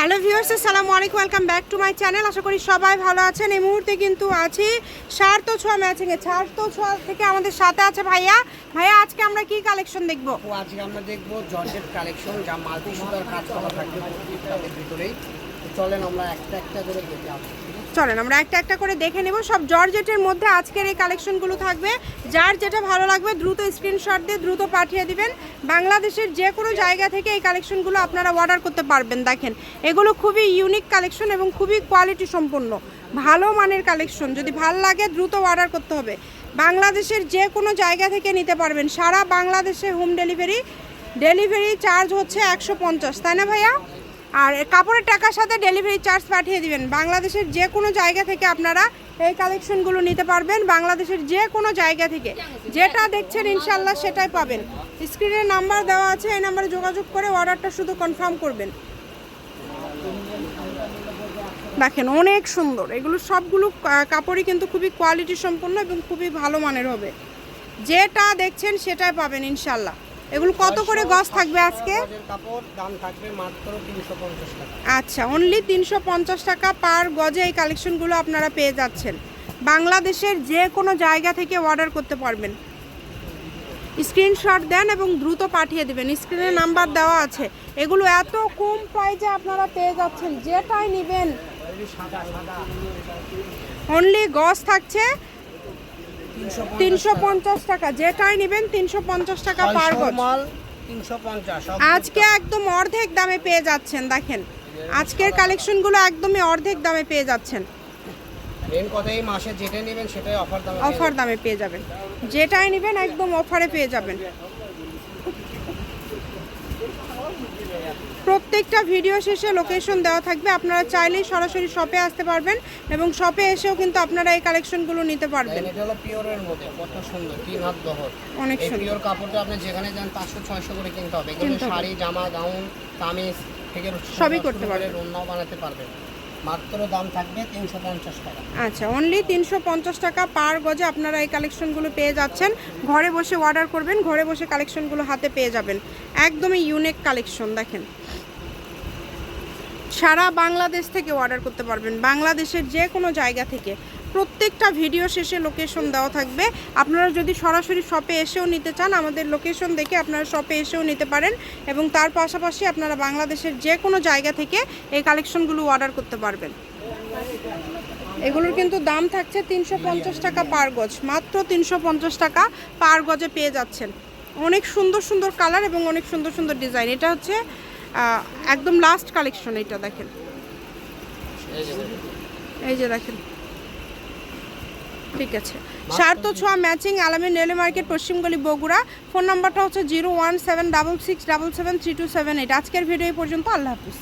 Hello viewers, আসসালামু আলাইকুম, welcome back to my channel. আশা করি সবাই ভালো আছেন। এই মুহূর্তে কিন্তু আছি সার্থ ছোঁয়া ম্যাচিংয়ে। সার্থ ছোঁয়া থেকে আমাদের সাথে আছে ভাইয়া। ভাইয়া, আজকে আমরা কি কালেকশন দেখব? আজকে আমরা দেখব জর্জেট কালেকশন যা মাল্টি সুতার কাজ করা থাকবে ভিতরেই। তো চলেন আমরা একটা একটা করে দেখে চলেন, আমরা একটা একটা করে দেখে নেব। সব জর্জেটের মধ্যে আজকের এই কালেকশনগুলো থাকবে। যার যেটা ভালো লাগবে, দ্রুত স্ক্রিনশট দিয়ে দ্রুত পাঠিয়ে দিবেন। বাংলাদেশের যে কোনো জায়গা থেকে এই কালেকশনগুলো আপনারা অর্ডার করতে পারবেন। দেখেন, এগুলো খুবই ইউনিক কালেকশন এবং খুবই কোয়ালিটি সম্পন্ন। ভালো মানের কালেকশন। যদি ভালো লাগে, দ্রুত অর্ডার করতে হবে। বাংলাদেশের যে কোনো জায়গা থেকে নিতে পারবেন। সারা বাংলাদেশে হোম ডেলিভারি ডেলিভারি চার্জ হচ্ছে একশো পঞ্চাশ। তাই না ভাইয়া? আর কাপড়ের টাকার সাথে ডেলিভারি চার্জ পাঠিয়ে দিবেন। বাংলাদেশের যে কোনো জায়গা থেকে আপনারা এই কালেকশনগুলো নিতে পারবেন। বাংলাদেশের যে কোনো জায়গা থেকে। যেটা দেখছেন ইনশাল্লাহ সেটাই পাবেন। স্ক্রিনে নাম্বার দেওয়া আছে, এই নাম্বারে যোগাযোগ করে অর্ডারটা শুধু কনফার্ম করবেন। দেখেন, অনেক সুন্দর। এগুলো সবগুলো কাপড়ই কিন্তু খুবই কোয়ালিটি সম্পন্ন এবং খুবই ভালো মানের হবে। যেটা দেখছেন সেটাই পাবেন ইনশাল্লাহ এগুলো কত করে গজ থাকবে আজকে? কাপড় দাম থাকবে মাত্র তিনশো পঞ্চাশ টাকা। আচ্ছা অনলি তিনশো পঞ্চাশ টাকা পার গজে এই কালেকশনগুলো আপনারা পেয়ে যাচ্ছেন। বাংলাদেশের যে কোনো জায়গা থেকে অর্ডার করতে পারবেন। স্ক্রিনশট দেন এবং দ্রুত পাঠিয়ে দেবেন। স্ক্রিনে নাম্বার দেওয়া আছে। এগুলো এত কম প্রাইজে আপনারা পেয়ে যাচ্ছেন। যেটাই নেবেন। অনলি গজ থাকছে। তিনশো পঞ্চাশ টাকা। যেটাই নেবেন তিনশো পঞ্চাশ টাকা পার মাল তিনশো পঞ্চাশ আজকে একদম অর্ধেক দামে পেয়ে যাচ্ছেন দেখেন। আজকের কালেকশনগুলো একদমই অর্ধেক দামে পেয়ে যাচ্ছেন। কথা মাসে যেটা নেবেন সেটাই অফার দামে অফার দামে পেয়ে যাবেন। যেটাই নেবেন একদম অফারে পেয়ে যাবেন। প্রত্যেকটা ভিডিও শেষে লোকেশন দেওয়া থাকবে। আপনারা চাইলেই সরাসরি শপে আসতে পারবেন এবং শপে এসেও কিন্তু আপনারা এই কালেকশনগুলো নিতে পারবেন। এটা হলো পিওরের মধ্যে। কত সুন্দর তিন হাত অনেক সুন্দর। পিওর কাপড়টা আপনি যেখানে যান পাঁচশো ছয়শো করে কিনতে হবে। কিনতে শাড়ি জামা গাউন কামিজ থেকে সবই করতে করে পারবেন। রান্নাও বানাতে পারবেন। মাত্র দাম থাকবে তিনশো পঞ্চাশ টাকা। আচ্ছা অনলি তিনশো পঞ্চাশ টাকা পার গজে আপনারা এই কালেকশনগুলো পেয়ে যাচ্ছেন। ঘরে বসে অর্ডার করবেন ঘরে বসে কালেকশনগুলো হাতে পেয়ে যাবেন। একদমই ইউনিক কালেকশন দেখেন। সারা বাংলাদেশ থেকে অর্ডার করতে পারবেন। বাংলাদেশের যে কোনো জায়গা থেকে। প্রত্যেকটা ভিডিও শেষে লোকেশন দেওয়া থাকবে। আপনারা যদি সরাসরি শপে এসেও নিতে চান, আমাদের লোকেশন দেখে আপনারা শপে এসেও নিতে পারেন এবং তার পাশাপাশি আপনারা বাংলাদেশের যে কোনো জায়গা থেকে এই কালেকশনগুলো অর্ডার করতে পারবেন। এগুলোর কিন্তু দাম থাকছে তিনশো পঞ্চাশ টাকা পার গজ। মাত্র তিনশো পঞ্চাশ টাকা পার গজে পেয়ে যাচ্ছেন। অনেক সুন্দর সুন্দর কালার এবং অনেক সুন্দর সুন্দর ডিজাইন এটা হচ্ছে একদম লাস্ট কালেকশন এটা দেখেন। এই যে দেখুন। ঠিক আছে। সার্থ ছোঁয়া ম্যাচিং আলামিন রেলওয়ে মার্কেট পশ্চিমগলি বগুড়া। ফোন নাম্বারটা হচ্ছে zero one seven double six double seven three two seven eight আজকের ভিডিও এই পর্যন্ত, আল্লাহ হাফিজ।